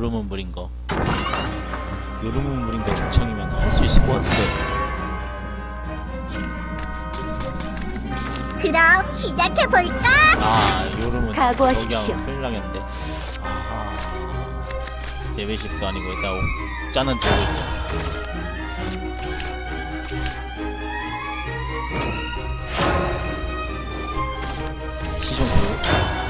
요르문 부린 거. 요르문 부린 거 중청이면 할 수 있을 것 같은데. 그럼 시작해 볼까? 아 요름은 각오하십시오. 저기 하면 큰일 나겠는데. 아하. 대배집도 아니고 일단 옥자는 들고 있자. 시종 구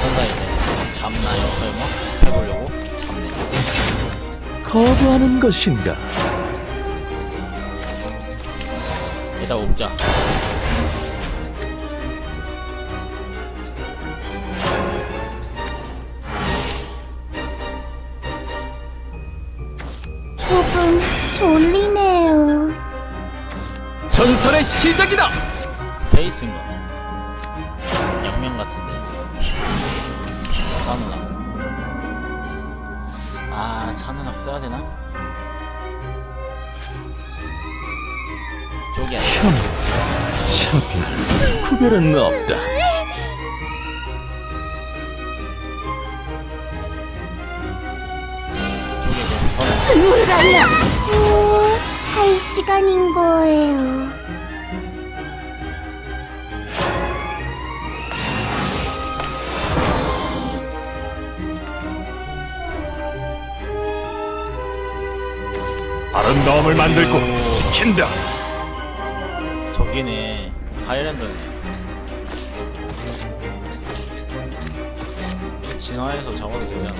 천사 이제 잡나요 설마? 해보려고? 잡네 거부하는 것인가? 일단 옵자. 조금 졸리네요. 전설의 시작이다! 베이스인가? 양면 같은데 산은학 아 산은학 써야 되나? 저기 아니야. 혐오 차별 구별은 없다. 저기 그 번호 스물가이야 오, 할 시간인 거예요 아름다움을 만들고 지킨다. 저기네 하이랜드네. 진화해서 잡아도 되잖아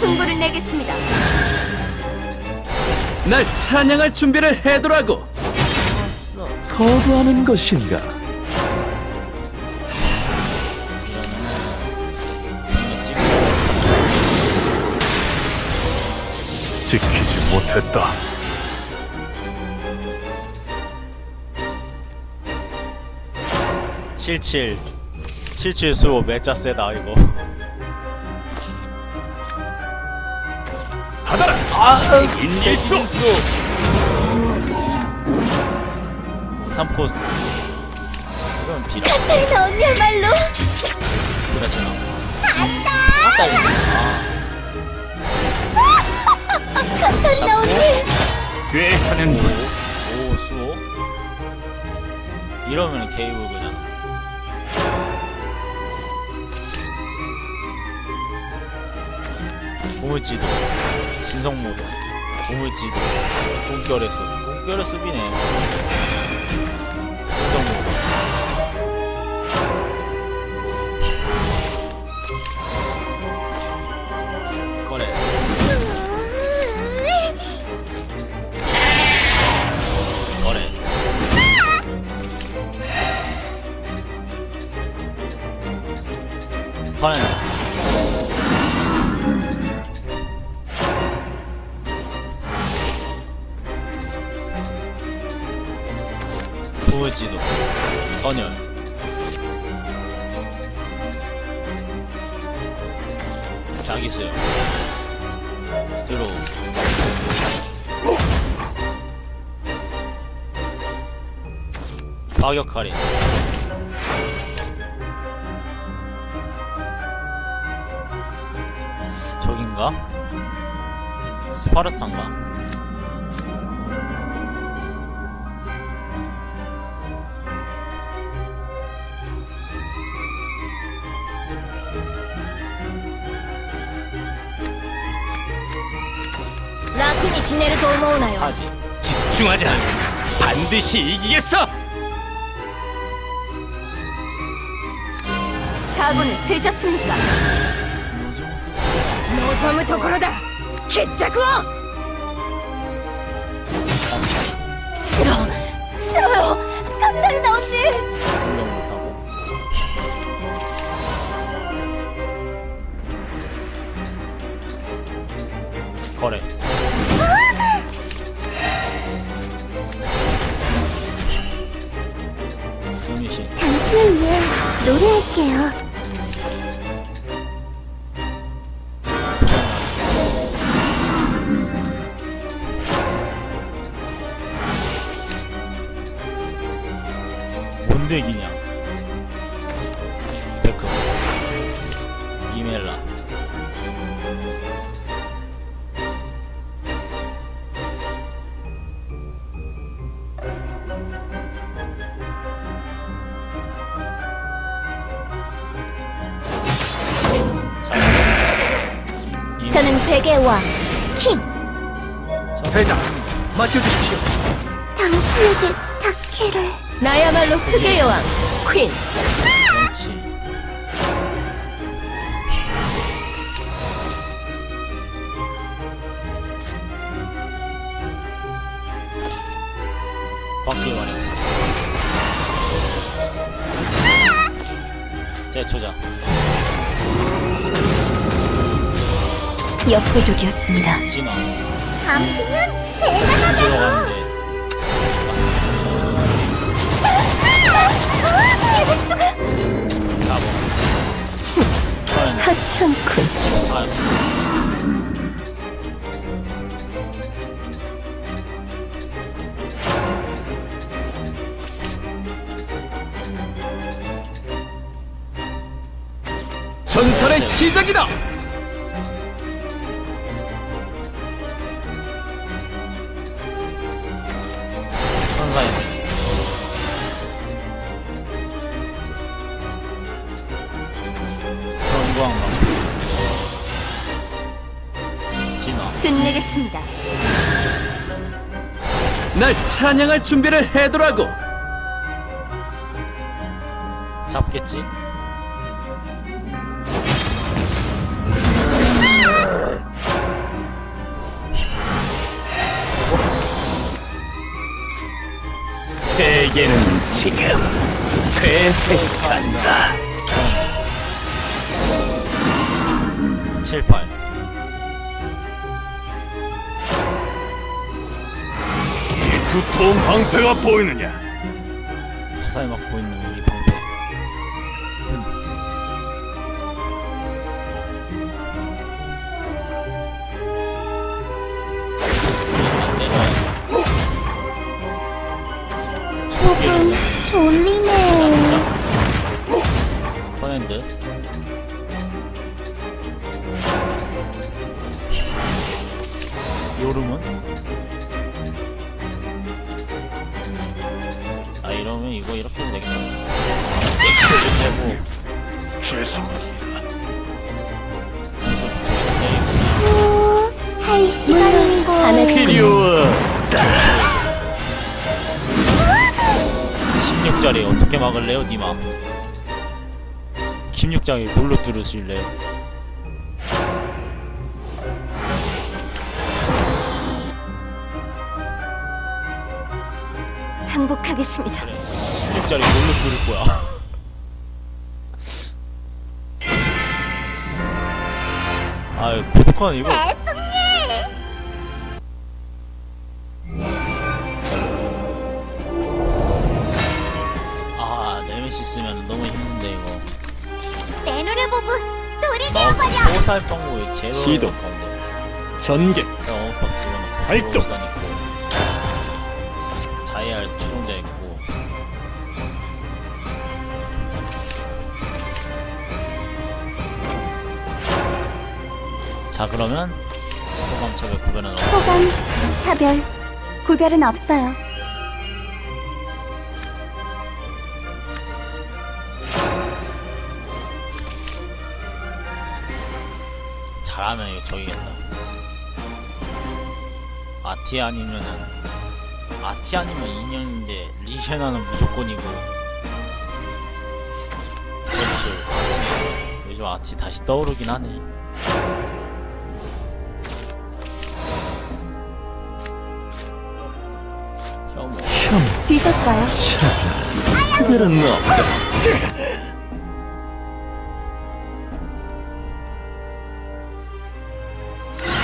승부를 내겠습니다. 날 찬양할 준비를 해두라고. 왔어. 거부하는 것인가 지키지 못했다. 칠칠. 칠칠 수호 매짜 세다 이거. 받아라! 아 인일수! 인수! 3코스트. 이건 비라 너야말로. 그렇지. 나 아따 이거 감탄다 언니 괴하는 분. 오 수호? 이러면 게이블그잖아. 보물지도 신성모도 보물지도 꿈결의 숲 꿈결의 숲이네 가격 할인 저긴가? 스파르탄가? 라쿤이 지내를 도모나요? 하지. 집중하자. 반드시 이기겠어! 각오는 되셨습니까? 노점의 도로다 개짜구어! 싫어! 싫어요! 감당이다 언니! 거래 당신을 위해 노래할게요. 백의 왕, 킹. 자, 회장 맡겨주십시오 당신에게 닿기를. 나야말로 흑의 여왕, 퀸. 그렇지 바퀴 마련 제 초자 역부족이었습니다. 진화 이럴 수가. 현 하천군. 14수 전설의 시작이다 날 찬양할 준비를 해두라고. 잡겠지? 세계는 지금 퇴색한다. 7, 두터운 방패가 보이느냐 화살 맞고 있는 우리 방패 음. 조금 졸리네요. 자, 퍼핸드 요름은? 이러면 이거 이렇게 해도 되겠다. 되고 죄송합니다 이렇게 할 시간인 거. 필요. 16짜리 어떻게 막을래요 니마 16짜리 뭘로 뚫으실래요 항복하겠습니다. 16짜리 뭘로 뚫을 거야. 아유 고독한 이거. 아 네메시스면 너무 힘든데 이거. 내 눈을 보고 노래 마우스 포살 방법이 제로 시도. 가운데. 전개. 어묵밥 집어넣고 발동. 들어오시다 자 그러면 호감첩의 구별은 없어 호감, 차별, 구별은 없어요. 잘하면 이거 저기겠다. 아티 아니면은 아티 아니면 인형인데 리쉐나는 무조건이고. 아티 요즘 아티 다시 떠오르긴 하네 뒤질까요? 그들은 없다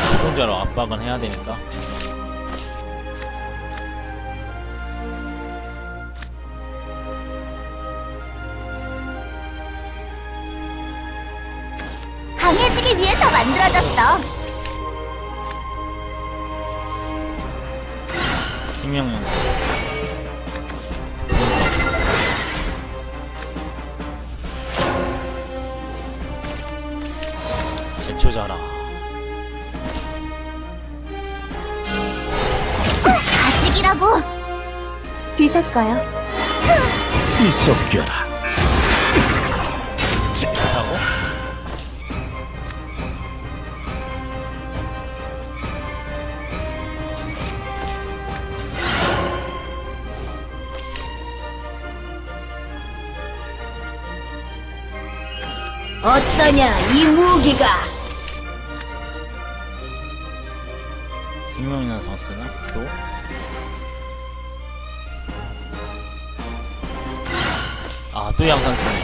추종자 생명자로 압박은 해야 되니까 강해지기 위해서 만들어졌어. 생명연수 제초자라 가직이라고. 뒤섞어요. 뒤섞여라. 타고 어떠냐 이 무기가? 생명연성 쓰나 또 아, 또 양산 쓰네.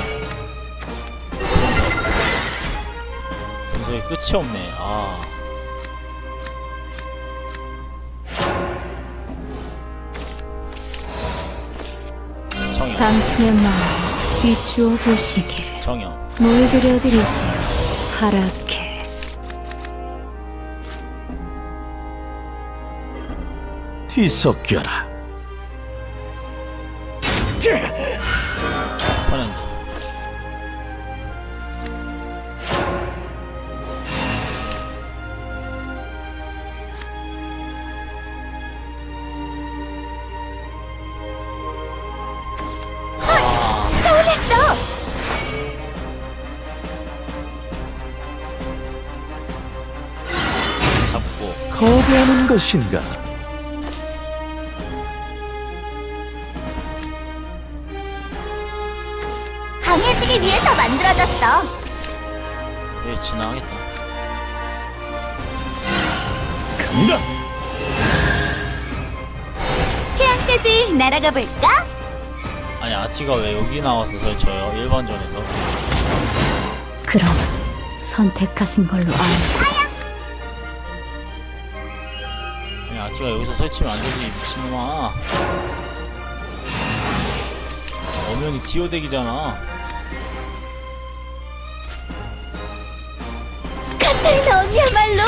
분석. 분석이 끝이 없네. 아. 정영, 당신의 마음 비추어 보시길 정영. 뭘 그려드리지요 파 뒤섞여라. 잡고 거부하는 것인가? 만들어졌어. 여기 지나가겠다. 간다. 해안까지 날아가 볼까? 아니 아티가 왜 여기 나와서 설쳐요? 일반전에서. 그럼 선택하신 걸로 알고 아니 아티가 여기서 설치면 안 되지 미친놈아. 엄연히 디오덱이잖아. 나 언니야말로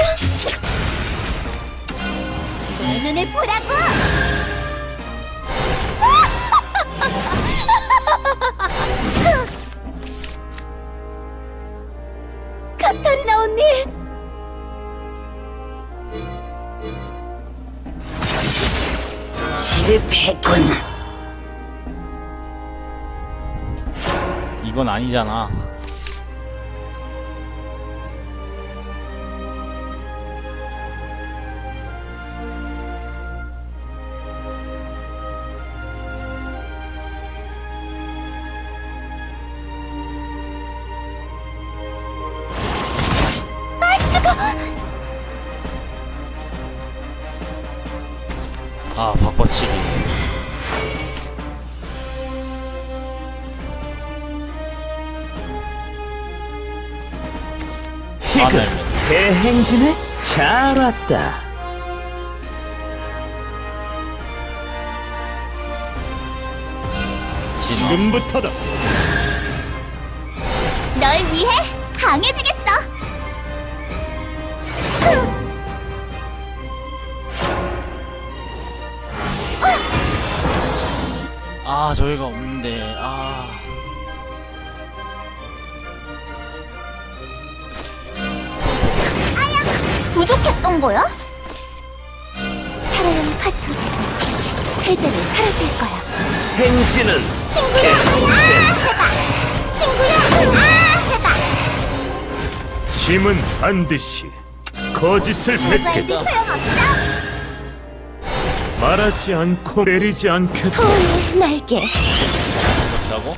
내 눈을 보라고! 카타리나 언니! 실패군. 이건 아니잖아. 아, 대행진에 잘 왔다. 지금부터다. 널 위해 강해지겠어. 아, 저희가 없는데, 아. 부족했던 거야? 사랑하는 카투스, 세제는 사라질 거야. 행진은 친구야, 아, 해봐. 친구야, 아, 해봐. 짐은 반드시 거짓을 뱉겠다. 말하지 않고 내리지 않겠다. 포옹의 날개. 하고.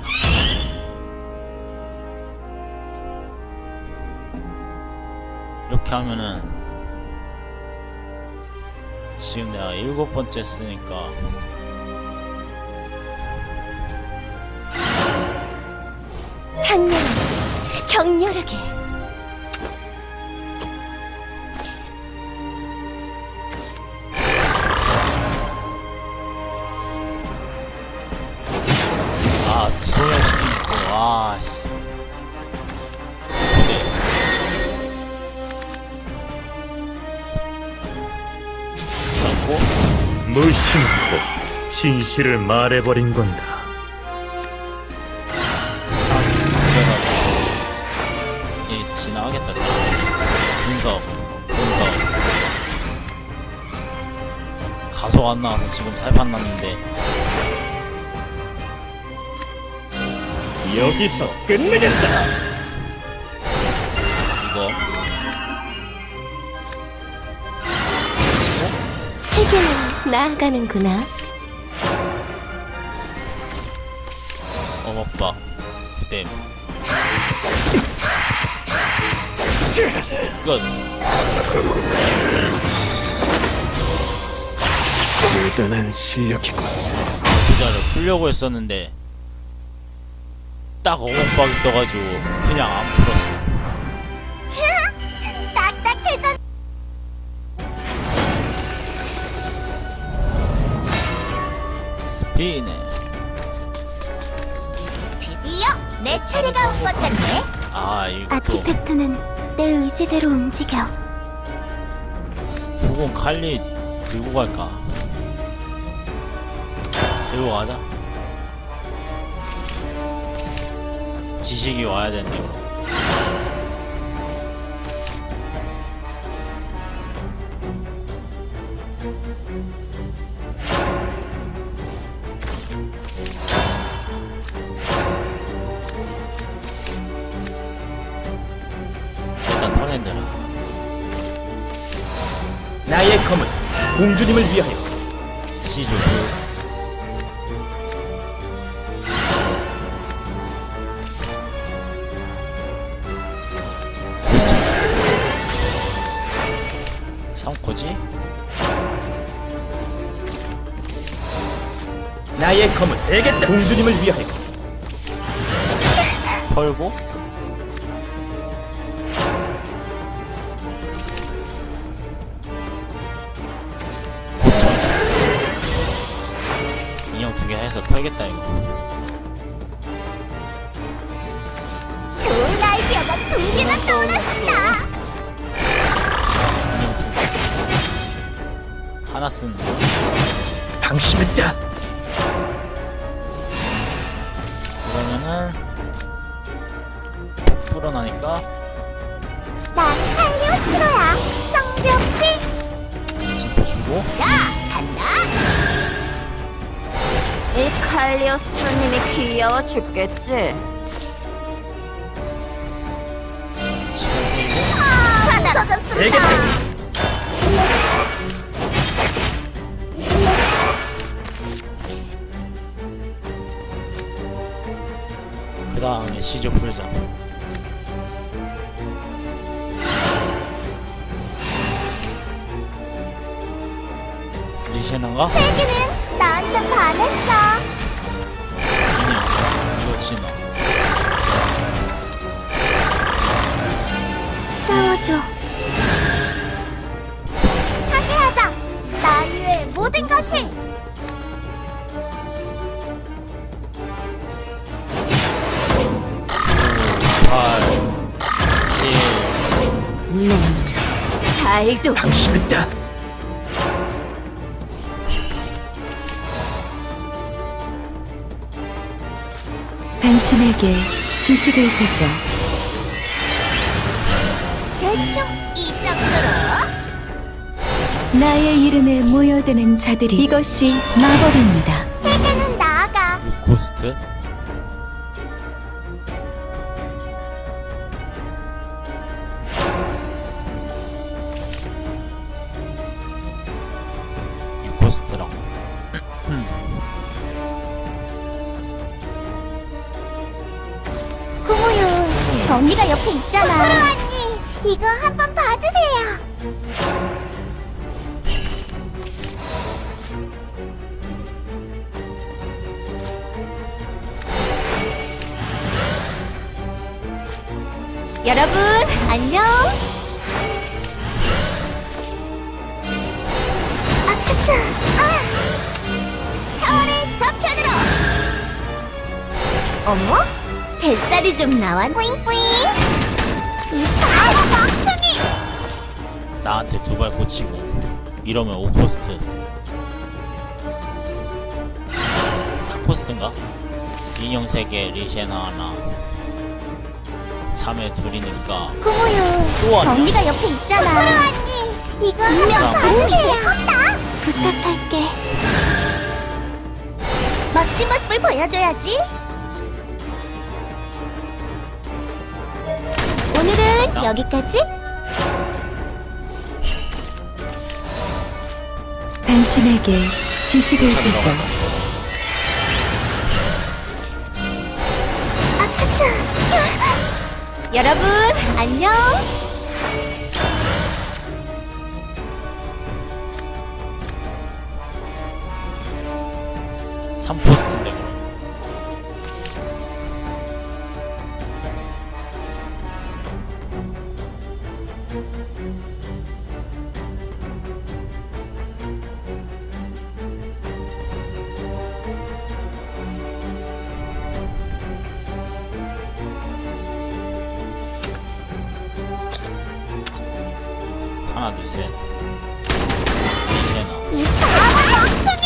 이렇게 하면은 지금 내가 일곱 번째 쓰니까 상냥하게, 격렬하게. 진실을 말해버린 건가 상, 감전하고. 얘 지나가겠다, 잘. 분석, 분석. 가속 안 나와서 지금 살판 났는데, 여기서 끝내겠다 이거. 세계는 나아가는구나. 댐. 끝. 대단한 실력이군 투자를 풀려고 했었는데 딱 어묵박이 떠가지고 그냥 안 풀었어 딱딱해졌. 스피네 내 차례가 온 것 같네. 아 이것도 아티팩트는 내 의지대로 움직여. 후공 칼리 들고 갈까 들고 가자 지식이 와야 되는데 턴핸드라 나의 검은 공주님을 위하여. 시조. 삼코지? 나의 검은 공주님을 위하여. 털고 두 개 해서 털겠다 이거 좋은 아이디어가 두 개나 떠올랐다. 두개 하나 거 방심했다 그러면은 불어나니까 난 할리오스로야. 성병지. 짚어 주고 자, 간다. 이 칼리오스트님이 귀여워 죽겠지. 되겠다 그 다음에 시조 풀자 리시에나가? 세기는 나한테 반했어. 진화 싸워줘. 하게 하자. 나 위해 모든 것이. 팔, 칠, 잘도. 방심했다 당신에게 지식을 주죠. 대충 이 정도로. 나의 이름에 모여드는 자들이 이것이 마법입니다. 세계는 나아가. 고스트 여러분, 안녕. 아차차. 아! 차원의 저편으로. 어머? 뱃살이 좀 나왔. 뿌잉뿌잉. 아, 멍청이! 나한테 두 발 꽂히고 이러면 5코스트 4코스트인가? 인형 3개 리시에나 하나 자매 둘이니까 고모요. 또? 경리가 옆에 있잖아. 코로 언니, 이거 분명 감사합니다. 도움이 될 거다. 부탁할게. 멋진 모습을 보여줘야지. 오늘은 나? 여기까지. 당신에게 지식을 주죠. 여러분 안녕. 셋 리시에나 이 바보 멍청이.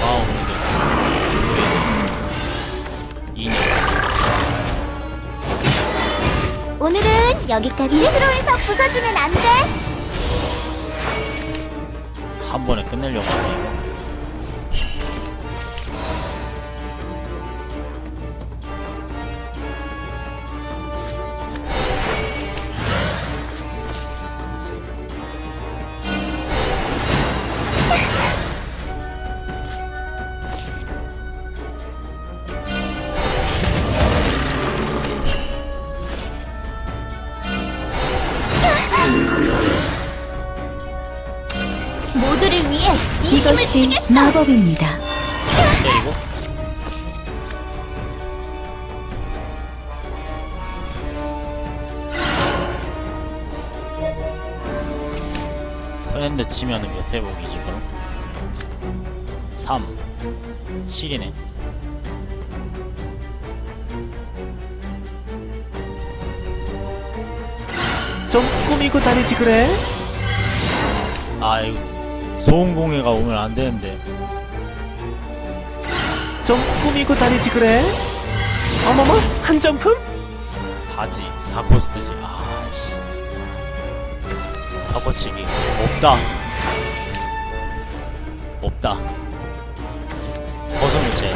와우 근데 인형 오늘은 여기까지. 이리로 해서 부서지면 안 돼. 한 번에 끝내려고 하네 이거 것이. 마법입니다. 때리고 턴핸드 치면은 몇 회복이지 그럼? 3 7이네 좀 꾸미고 다니지 그래? 아 이거 좋은 공해가 오면 안 되는데. 좀 꾸미고 다니지 그래? 어머머 한 점품? 4지 4코스트지. 아씨. 바꿔치기. 없다. 없다. 버섯무채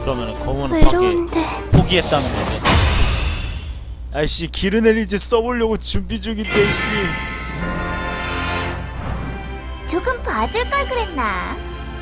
그러면은 검은 밖에 외로운데. 포기했다는 건데 아이씨 기르넬 이제 써보려고 준비 중인데 씨 조금 봐줄 걸 그랬나?